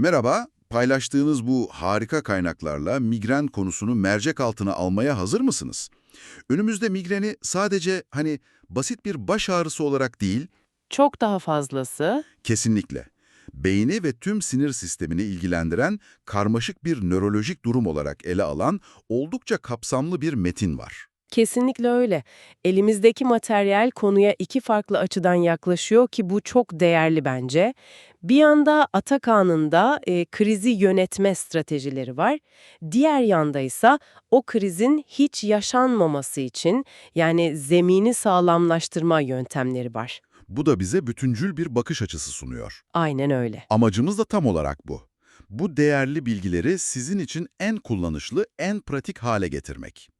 Merhaba, paylaştığınız bu harika kaynaklarla migren konusunu mercek altına almaya hazır mısınız? Önümüzde migreni sadece hani basit bir baş ağrısı olarak değil, Çok daha fazlası. kesinlikle beyni ve tüm sinir sistemini ilgilendiren karmaşık bir nörolojik durum olarak ele alan oldukça kapsamlı bir metin var. Kesinlikle öyle. Elimizdeki materyal konuya iki farklı açıdan yaklaşıyor ki bu çok değerli bence. Bir yanda Atakan'ın da e, krizi yönetme stratejileri var. Diğer yanda ise o krizin hiç yaşanmaması için yani zemini sağlamlaştırma yöntemleri var. Bu da bize bütüncül bir bakış açısı sunuyor. Aynen öyle. Amacımız da tam olarak bu. Bu değerli bilgileri sizin için en kullanışlı, en pratik hale getirmek.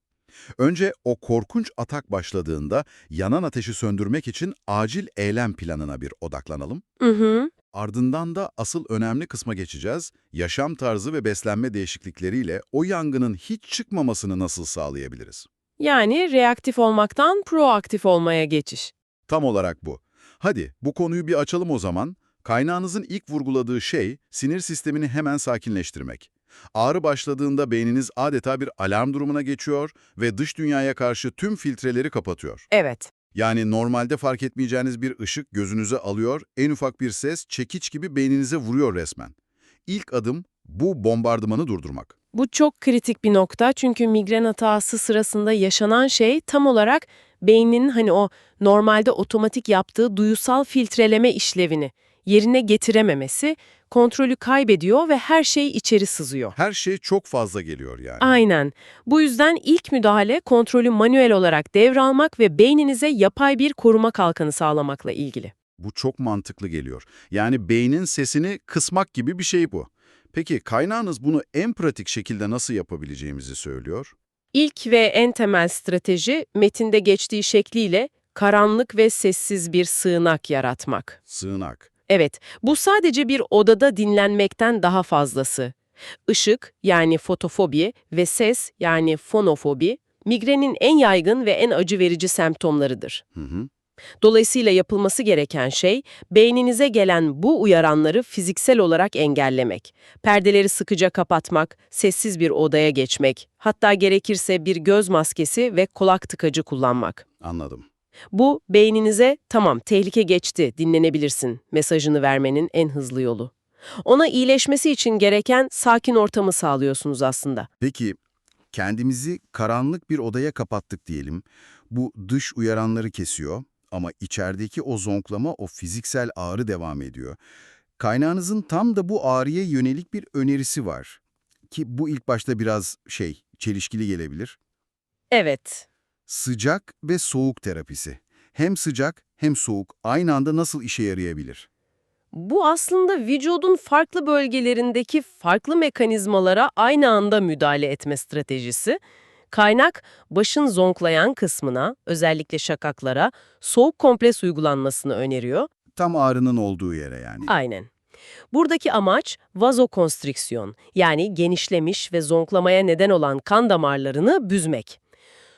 Önce o korkunç atak başladığında yanan ateşi söndürmek için acil eylem planına bir odaklanalım. Hı hı. Ardından da asıl önemli kısma geçeceğiz. Yaşam tarzı ve beslenme değişiklikleriyle o yangının hiç çıkmamasını nasıl sağlayabiliriz? Yani reaktif olmaktan proaktif olmaya geçiş. Tam olarak bu. Hadi bu konuyu bir açalım o zaman. Kaynağınızın ilk vurguladığı şey sinir sistemini hemen sakinleştirmek. Ağrı başladığında beyniniz adeta bir alarm durumuna geçiyor ve dış dünyaya karşı tüm filtreleri kapatıyor. Evet. Yani normalde fark etmeyeceğiniz bir ışık gözünüze alıyor, en ufak bir ses çekiç gibi beyninize vuruyor resmen. İlk adım bu bombardımanı durdurmak. Bu çok kritik bir nokta çünkü migren hatası sırasında yaşanan şey tam olarak beynin hani o normalde otomatik yaptığı duyusal filtreleme işlevini yerine getirememesi, kontrolü kaybediyor ve her şey içeri sızıyor. Her şey çok fazla geliyor yani. Aynen. Bu yüzden ilk müdahale kontrolü manuel olarak devralmak ve beyninize yapay bir koruma kalkanı sağlamakla ilgili. Bu çok mantıklı geliyor. Yani beynin sesini kısmak gibi bir şey bu. Peki kaynağınız bunu en pratik şekilde nasıl yapabileceğimizi söylüyor? İlk ve en temel strateji metinde geçtiği şekliyle karanlık ve sessiz bir sığınak yaratmak. Sığınak. Evet, bu sadece bir odada dinlenmekten daha fazlası. Işık yani fotofobi ve ses yani fonofobi migrenin en yaygın ve en acı verici semptomlarıdır. Hı hı. Dolayısıyla yapılması gereken şey beyninize gelen bu uyaranları fiziksel olarak engellemek. Perdeleri sıkıca kapatmak, sessiz bir odaya geçmek, hatta gerekirse bir göz maskesi ve kulak tıkacı kullanmak. Anladım. Bu beyninize tamam tehlike geçti dinlenebilirsin mesajını vermenin en hızlı yolu. Ona iyileşmesi için gereken sakin ortamı sağlıyorsunuz aslında. Peki kendimizi karanlık bir odaya kapattık diyelim. Bu dış uyaranları kesiyor ama içerideki o zonklama, o fiziksel ağrı devam ediyor. Kaynağınızın tam da bu ağrıya yönelik bir önerisi var. Ki bu ilk başta biraz şey, çelişkili gelebilir. Evet, Sıcak ve soğuk terapisi. Hem sıcak hem soğuk aynı anda nasıl işe yarayabilir? bu aslında vücudun farklı bölgelerindeki farklı mekanizmalara aynı anda müdahale etme stratejisi. Kaynak, başın zonklayan kısmına, özellikle şakaklara, soğuk kompres uygulanmasını öneriyor. Tam ağrının olduğu yere yani. Aynen. Buradaki amaç vazokonstriksiyon yani genişlemiş ve zonklamaya neden olan kan damarlarını büzmek.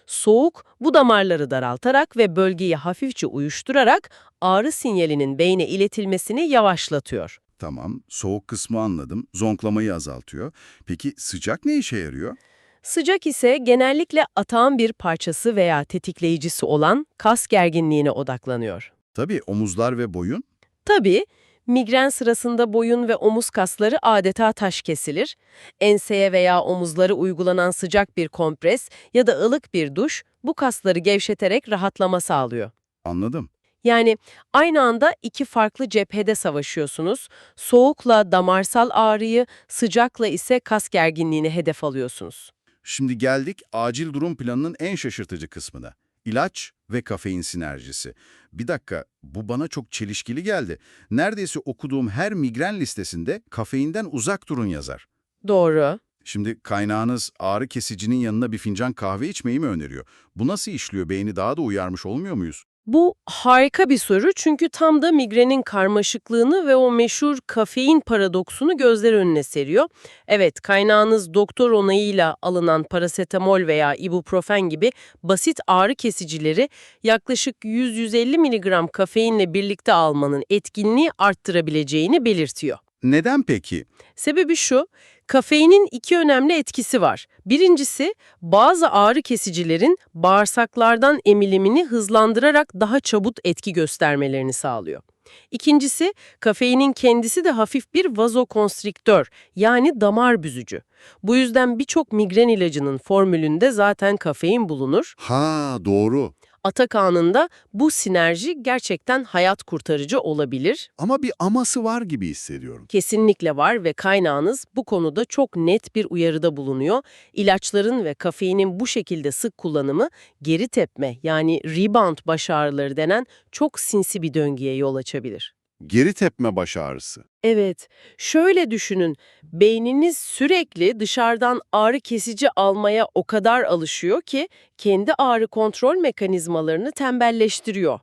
Soğuk bu damarları daraltarak ve bölgeyi hafifçe uyuşturarak ağrı sinyalinin beyne iletilmesini yavaşlatıyor. Tamam, soğuk kısmı anladım. Zonklamayı azaltıyor. Peki sıcak ne işe yarıyor? Sıcak ise genellikle atağın bir parçası veya tetikleyicisi olan kas gerginliğine odaklanıyor. Tabii omuzlar ve boyun. Tabii, migren sırasında boyun ve omuz kasları adeta taş kesilir. Enseye veya omuzları uygulanan sıcak bir kompres ya da ılık bir duş bu kasları gevşeterek rahatlama sağlıyor. Anladım. Yani aynı anda iki farklı cephede savaşıyorsunuz. Soğukla damarsal ağrıyı, sıcakla ise kas gerginliğini hedef alıyorsunuz. Şimdi geldik acil durum planının en şaşırtıcı kısmına. İlaç ve kafein sinerjisi. Bir dakika, bu bana çok çelişkili geldi. Neredeyse okuduğum her migren listesinde kafeinden uzak durun yazar. Doğru. Şimdi kaynağınız ağrı kesicinin yanına bir fincan kahve içmeyi mi öneriyor? Bu nasıl işliyor? Beyni daha da uyarmış olmuyor muyuz? Bu harika bir soru çünkü tam da migrenin karmaşıklığını ve o meşhur kafein paradoksunu gözler önüne seriyor. Evet, kaynağınız doktor onayıyla alınan parasetamol veya ibuprofen gibi basit ağrı kesicileri yaklaşık 100-150 mg kafeinle birlikte almanın etkinliği arttırabileceğini belirtiyor. Neden peki? Sebebi şu, kafeinin iki önemli etkisi var. Birincisi, bazı ağrı kesicilerin bağırsaklardan emilimini hızlandırarak daha çabuk etki göstermelerini sağlıyor. İkincisi, kafeinin kendisi de hafif bir vazokonstriktör yani damar büzücü. Bu yüzden birçok migren ilacının formülünde zaten kafein bulunur. Ha doğru. Atakan'ında bu sinerji gerçekten hayat kurtarıcı olabilir. Ama bir aması var gibi hissediyorum. Kesinlikle var ve kaynağınız bu konuda çok net bir uyarıda bulunuyor. İlaçların ve kafeinin bu şekilde sık kullanımı geri tepme yani rebound baş ağrıları denen çok sinsi bir döngüye yol açabilir. Geri tepme baş ağrısı. Evet, şöyle düşünün. Beyniniz sürekli dışarıdan ağrı kesici almaya o kadar alışıyor ki kendi ağrı kontrol mekanizmalarını tembelleştiriyor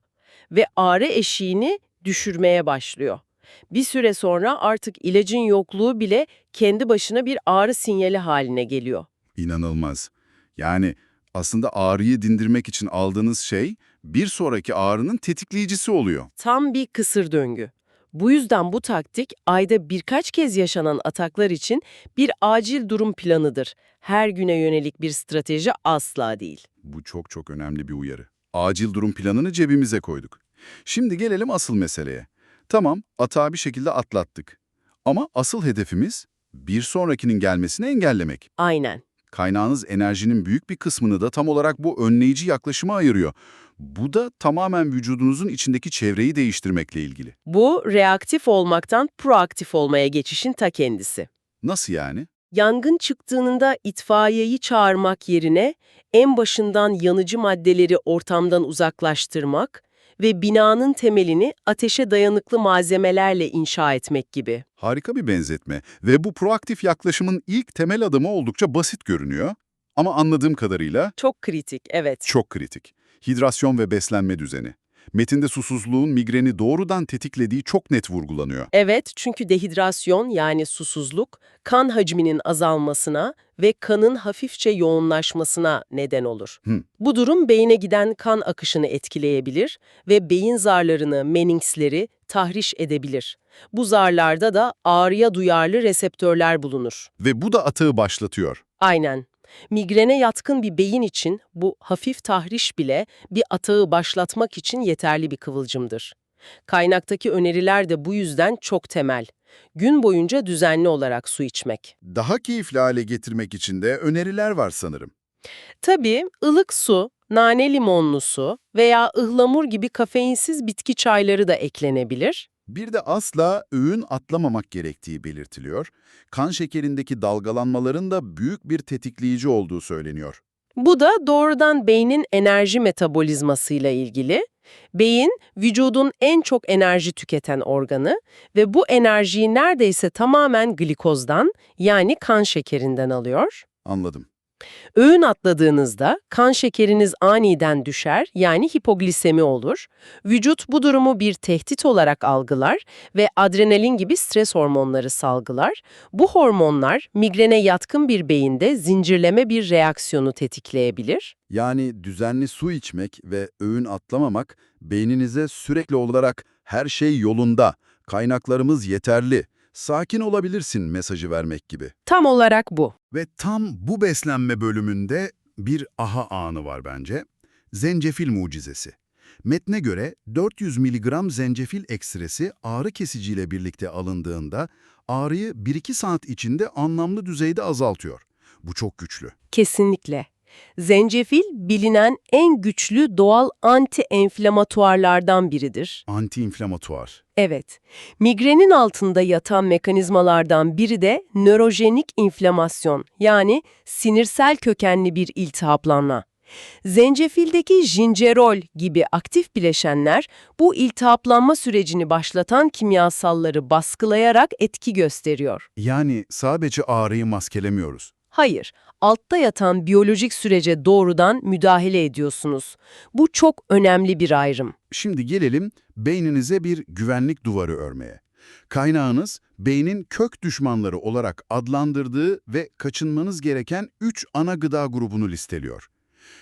ve ağrı eşiğini düşürmeye başlıyor. Bir süre sonra artık ilacın yokluğu bile kendi başına bir ağrı sinyali haline geliyor. İnanılmaz. Yani aslında ağrıyı dindirmek için aldığınız şey bir sonraki ağrının tetikleyicisi oluyor. Tam bir kısır döngü. Bu yüzden bu taktik ayda birkaç kez yaşanan ataklar için bir acil durum planıdır. Her güne yönelik bir strateji asla değil. Bu çok çok önemli bir uyarı. Acil durum planını cebimize koyduk. Şimdi gelelim asıl meseleye. Tamam, atağı bir şekilde atlattık. Ama asıl hedefimiz bir sonrakinin gelmesini engellemek. Aynen. Kaynağınız enerjinin büyük bir kısmını da tam olarak bu önleyici yaklaşıma ayırıyor. Bu da tamamen vücudunuzun içindeki çevreyi değiştirmekle ilgili. Bu reaktif olmaktan proaktif olmaya geçişin ta kendisi. Nasıl yani? Yangın çıktığında itfaiyeyi çağırmak yerine en başından yanıcı maddeleri ortamdan uzaklaştırmak ve binanın temelini ateşe dayanıklı malzemelerle inşa etmek gibi. Harika bir benzetme ve bu proaktif yaklaşımın ilk temel adımı oldukça basit görünüyor. Ama anladığım kadarıyla Çok kritik, evet. çok kritik. Hidrasyon ve beslenme düzeni. Metinde susuzluğun migreni doğrudan tetiklediği çok net vurgulanıyor. Evet, çünkü dehidrasyon yani susuzluk kan hacminin azalmasına ve kanın hafifçe yoğunlaşmasına neden olur. Hı. Bu durum beyine giden kan akışını etkileyebilir ve beyin zarlarını, meninksleri tahriş edebilir. Bu zarlarda da ağrıya duyarlı reseptörler bulunur. Ve bu da atağı başlatıyor. Aynen. Migrene yatkın bir beyin için bu hafif tahriş bile bir atağı başlatmak için yeterli bir kıvılcımdır. Kaynaktaki öneriler de bu yüzden çok temel. Gün boyunca düzenli olarak su içmek. Daha keyifli hale getirmek için de öneriler var sanırım. Tabii ılık su, nane limonlu su veya ıhlamur gibi kafeinsiz bitki çayları da eklenebilir. Bir de asla öğün atlamamak gerektiği belirtiliyor. Kan şekerindeki dalgalanmaların da büyük bir tetikleyici olduğu söyleniyor. Bu da doğrudan beynin enerji metabolizmasıyla ilgili. Beyin, vücudun en çok enerji tüketen organı ve bu enerjiyi neredeyse tamamen glikozdan yani kan şekerinden alıyor. Anladım. Öğün atladığınızda kan şekeriniz aniden düşer yani hipoglisemi olur. Vücut bu durumu bir tehdit olarak algılar ve adrenalin gibi stres hormonları salgılar. Bu hormonlar migrene yatkın bir beyinde zincirleme bir reaksiyonu tetikleyebilir. Yani düzenli su içmek ve öğün atlamamak beyninize sürekli olarak her şey yolunda, kaynaklarımız yeterli, sakin olabilirsin mesajı vermek gibi. Tam olarak bu. Ve tam bu beslenme bölümünde bir aha anı var bence. Zencefil mucizesi. Metne göre 400 mg zencefil ekstresi ağrı kesiciyle birlikte alındığında ağrıyı 1-2 saat içinde anlamlı düzeyde azaltıyor. Bu çok güçlü. Kesinlikle. Zencefil bilinen en güçlü doğal anti-enflamatuarlardan biridir. Antiinflamatuar. Evet, migrenin altında yatan mekanizmalardan biri de nörojenik inflamasyon yani sinirsel kökenli bir iltihaplanma. Zencefildeki jincerol gibi aktif bileşenler bu iltihaplanma sürecini başlatan kimyasalları baskılayarak etki gösteriyor. Yani sadece ağrıyı maskelemiyoruz. Hayır, altta yatan biyolojik sürece doğrudan müdahale ediyorsunuz. Bu çok önemli bir ayrım. Şimdi gelelim beyninize bir güvenlik duvarı örmeye. Kaynağınız beynin kök düşmanları olarak adlandırdığı ve kaçınmanız gereken 3 ana gıda grubunu listeliyor.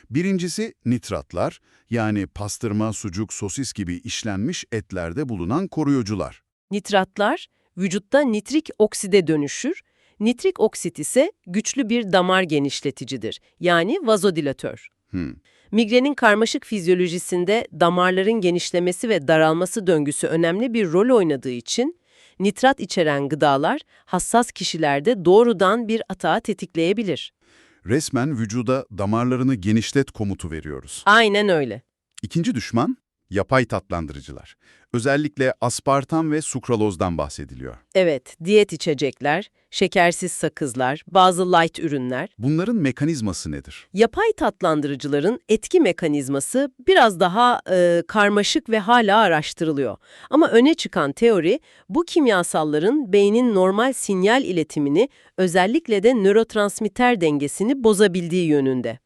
Birincisi nitratlar, yani pastırma, sucuk, sosis gibi işlenmiş etlerde bulunan koruyucular. Nitratlar, vücutta nitrik okside dönüşür. Nitrik oksit ise güçlü bir damar genişleticidir. Yani vazodilatör. Hmm. Migrenin karmaşık fizyolojisinde damarların genişlemesi ve daralması döngüsü önemli bir rol oynadığı için nitrat içeren gıdalar hassas kişilerde doğrudan bir atağı tetikleyebilir. Resmen vücuda damarlarını genişlet komutu veriyoruz. Aynen öyle. İkinci düşman, yapay tatlandırıcılar. Özellikle aspartam ve sukralozdan bahsediliyor. Evet, diyet içecekler, şekersiz sakızlar, bazı light ürünler. Bunların mekanizması nedir? Yapay tatlandırıcıların etki mekanizması biraz daha e, karmaşık ve hala araştırılıyor. Ama öne çıkan teori bu kimyasalların beynin normal sinyal iletimini özellikle de nörotransmitter dengesini bozabildiği yönünde.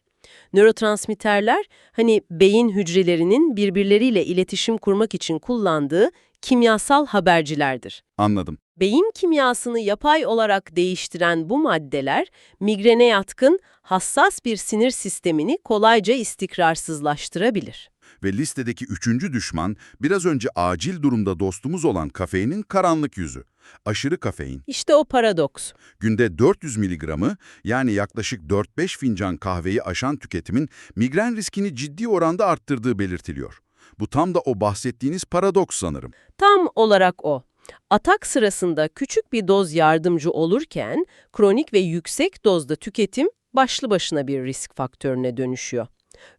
Nörotransmitterler hani beyin hücrelerinin birbirleriyle iletişim kurmak için kullandığı kimyasal habercilerdir. Anladım. Beyin kimyasını yapay olarak değiştiren bu maddeler, migrene yatkın, hassas bir sinir sistemini kolayca istikrarsızlaştırabilir. Ve listedeki üçüncü düşman, biraz önce acil durumda dostumuz olan kafeinin karanlık yüzü. Aşırı kafein. İşte o paradoks. Günde 400 miligramı yani yaklaşık 4-5 fincan kahveyi aşan tüketimin migren riskini ciddi oranda arttırdığı belirtiliyor. Bu tam da o bahsettiğiniz paradoks sanırım. Tam olarak o. Atak sırasında küçük bir doz yardımcı olurken, kronik ve yüksek dozda tüketim başlı başına bir risk faktörüne dönüşüyor.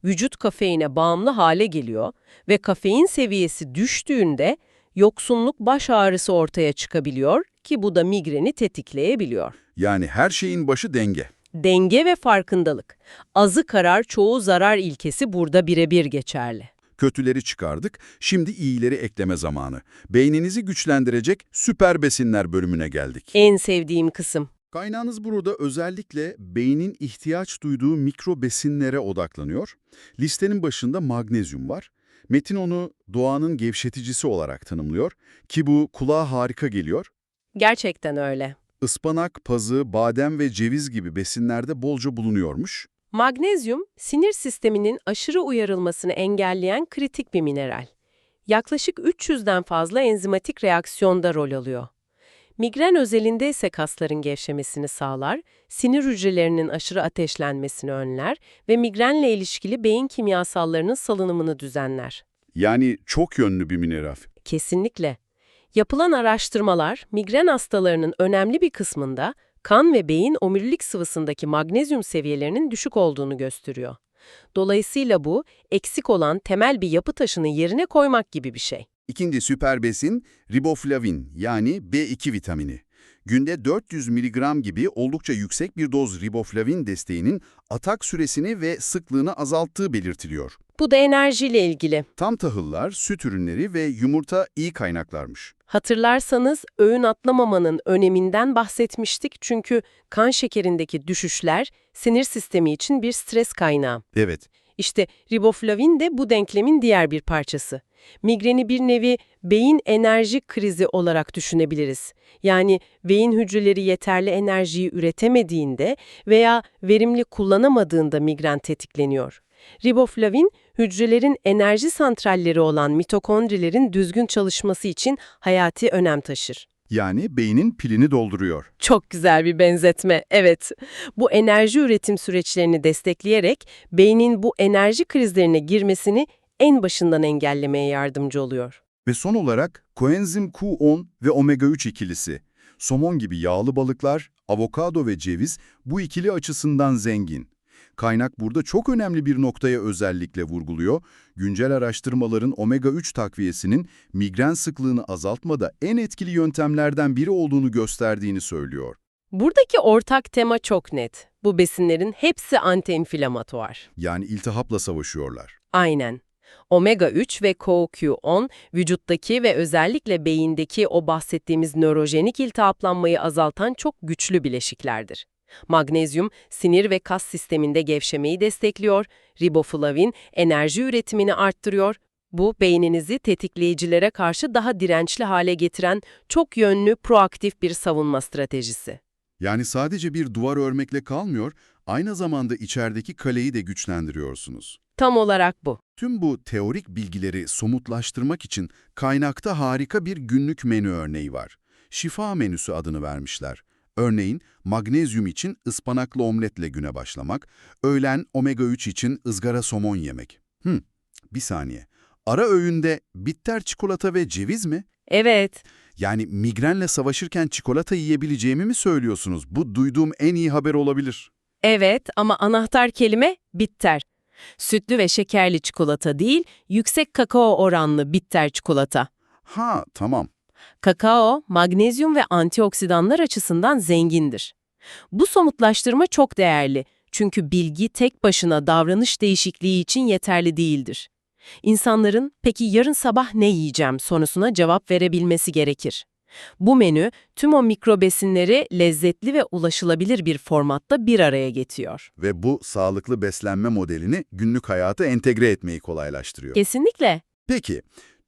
Vücut kafeine bağımlı hale geliyor ve kafein seviyesi düştüğünde yoksunluk baş ağrısı ortaya çıkabiliyor ki bu da migreni tetikleyebiliyor. Yani her şeyin başı denge. Denge ve farkındalık. Azı karar çoğu zarar ilkesi burada birebir geçerli. Kötüleri çıkardık, şimdi iyileri ekleme zamanı. Beyninizi güçlendirecek süper besinler bölümüne geldik. En sevdiğim kısım. Kaynağınız burada özellikle beynin ihtiyaç duyduğu mikro besinlere odaklanıyor. Listenin başında magnezyum var. Metin onu doğanın gevşeticisi olarak tanımlıyor ki bu kulağa harika geliyor. Gerçekten öyle. Ispanak, pazı, badem ve ceviz gibi besinlerde bolca bulunuyormuş. Magnezyum, sinir sisteminin aşırı uyarılmasını engelleyen kritik bir mineral. Yaklaşık 300'den fazla enzimatik reaksiyonda rol alıyor. Migren özelinde ise kasların gevşemesini sağlar, sinir hücrelerinin aşırı ateşlenmesini önler ve migrenle ilişkili beyin kimyasallarının salınımını düzenler. Yani çok yönlü bir mineral. Kesinlikle. Yapılan araştırmalar, migren hastalarının önemli bir kısmında kan ve beyin omurilik sıvısındaki magnezyum seviyelerinin düşük olduğunu gösteriyor. Dolayısıyla bu, eksik olan temel bir yapı taşını yerine koymak gibi bir şey. İkinci süper besin riboflavin yani B2 vitamini. Günde 400 mg gibi oldukça yüksek bir doz riboflavin desteğinin atak süresini ve sıklığını azalttığı belirtiliyor. Bu da enerjiyle ilgili. Tam tahıllar, süt ürünleri ve yumurta iyi kaynaklarmış. Hatırlarsanız öğün atlamamanın öneminden bahsetmiştik çünkü kan şekerindeki düşüşler sinir sistemi için bir stres kaynağı. Evet, İşte riboflavin de bu denklemin diğer bir parçası. Migreni bir nevi beyin enerji krizi olarak düşünebiliriz. Yani beyin hücreleri yeterli enerjiyi üretemediğinde veya verimli kullanamadığında migren tetikleniyor. Riboflavin, hücrelerin enerji santralleri olan mitokondrilerin düzgün çalışması için hayati önem taşır. Yani beynin pilini dolduruyor. Çok güzel bir benzetme, evet. Bu enerji üretim süreçlerini destekleyerek beynin bu enerji krizlerine girmesini en başından engellemeye yardımcı oluyor. Ve son olarak koenzim Q10 ve omega-3 ikilisi. Somon gibi yağlı balıklar, avokado ve ceviz bu ikili açısından zengin. Kaynak burada çok önemli bir noktaya özellikle vurguluyor. Güncel araştırmaların omega-3 takviyesinin migren sıklığını azaltmada en etkili yöntemlerden biri olduğunu gösterdiğini söylüyor. Buradaki ortak tema çok net. Bu besinlerin hepsi antiinflamatuar. Yani iltihapla savaşıyorlar. Aynen. Omega-3 ve CoQ10 vücuttaki ve özellikle beyindeki o bahsettiğimiz nörojenik iltihaplanmayı azaltan çok güçlü bileşiklerdir. Magnezyum, sinir ve kas sisteminde gevşemeyi destekliyor, riboflavin enerji üretimini arttırıyor. Bu, beyninizi tetikleyicilere karşı daha dirençli hale getiren çok yönlü, proaktif bir savunma stratejisi. Yani sadece bir duvar örmekle kalmıyor, aynı zamanda içerideki kaleyi de güçlendiriyorsunuz. Tam olarak bu. Tüm bu teorik bilgileri somutlaştırmak için kaynakta harika bir günlük menü örneği var. şifa menüsü adını vermişler. Örneğin magnezyum için ıspanaklı omletle güne başlamak, öğlen omega 3 için ızgara somon yemek. Hı, bir saniye. Ara öğünde bitter çikolata ve ceviz mi? Evet, Yani migrenle savaşırken çikolata yiyebileceğimi mi söylüyorsunuz? Bu duyduğum en iyi haber olabilir. evet ama anahtar kelime bitter. Sütlü ve şekerli çikolata değil, yüksek kakao oranlı bitter çikolata. Ha, tamam. Kakao, magnezyum ve antioksidanlar açısından zengindir. Bu somutlaştırma çok değerli. Çünkü bilgi tek başına davranış değişikliği için yeterli değildir. İnsanların peki yarın sabah ne yiyeceğim sorusuna cevap verebilmesi gerekir. Bu menü tüm o mikrobesinleri lezzetli ve ulaşılabilir bir formatta bir araya getiriyor. Ve bu sağlıklı beslenme modelini günlük hayata entegre etmeyi kolaylaştırıyor. Kesinlikle. Peki,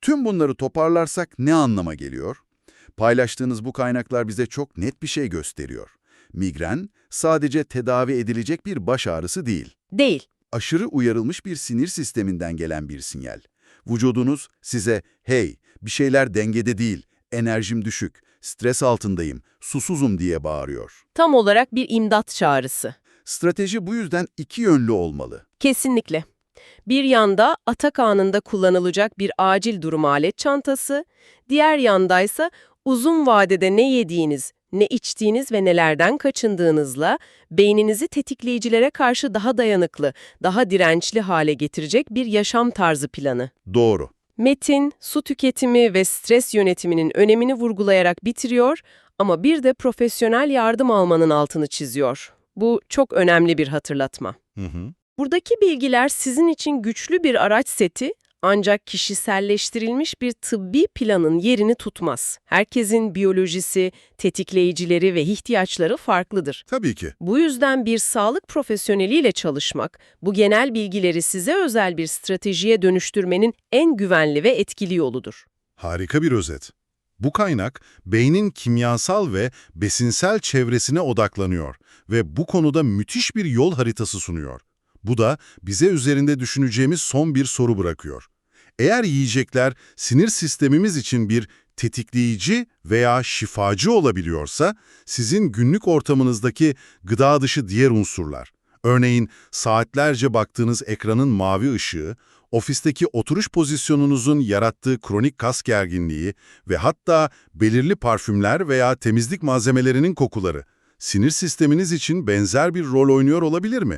tüm bunları toparlarsak ne anlama geliyor? Paylaştığınız bu kaynaklar bize çok net bir şey gösteriyor. Migren sadece tedavi edilecek bir baş ağrısı değil. Değil. Aşırı uyarılmış bir sinir sisteminden gelen bir sinyal. Vücudunuz size hey bir şeyler dengede değil, enerjim düşük, stres altındayım, susuzum diye bağırıyor. Tam olarak bir imdat çağrısı. Strateji bu yüzden iki yönlü olmalı. Kesinlikle. Bir yanda atak anında kullanılacak bir acil durum alet çantası, diğer yandaysa uzun vadede ne yediğiniz, ne içtiğiniz ve nelerden kaçındığınızla beyninizi tetikleyicilere karşı daha dayanıklı, daha dirençli hale getirecek bir yaşam tarzı planı. Doğru. Metin, su tüketimi ve stres yönetiminin önemini vurgulayarak bitiriyor ama bir de profesyonel yardım almanın altını çiziyor. Bu çok önemli bir hatırlatma. Hı hı. Buradaki bilgiler sizin için güçlü bir araç seti ancak kişiselleştirilmiş bir tıbbi planın yerini tutmaz. Herkesin biyolojisi, tetikleyicileri ve ihtiyaçları farklıdır. Tabii ki. Bu yüzden bir sağlık profesyoneliyle çalışmak, bu genel bilgileri size özel bir stratejiye dönüştürmenin en güvenli ve etkili yoludur. Harika bir özet. Bu kaynak, beynin kimyasal ve besinsel çevresine odaklanıyor ve bu konuda müthiş bir yol haritası sunuyor. Bu da bize üzerinde düşüneceğimiz son bir soru bırakıyor. Eğer yiyecekler sinir sistemimiz için bir tetikleyici veya şifacı olabiliyorsa, sizin günlük ortamınızdaki gıda dışı diğer unsurlar, örneğin saatlerce baktığınız ekranın mavi ışığı, ofisteki oturuş pozisyonunuzun yarattığı kronik kas gerginliği ve hatta belirli parfümler veya temizlik malzemelerinin kokuları, sinir sisteminiz için benzer bir rol oynuyor olabilir mi?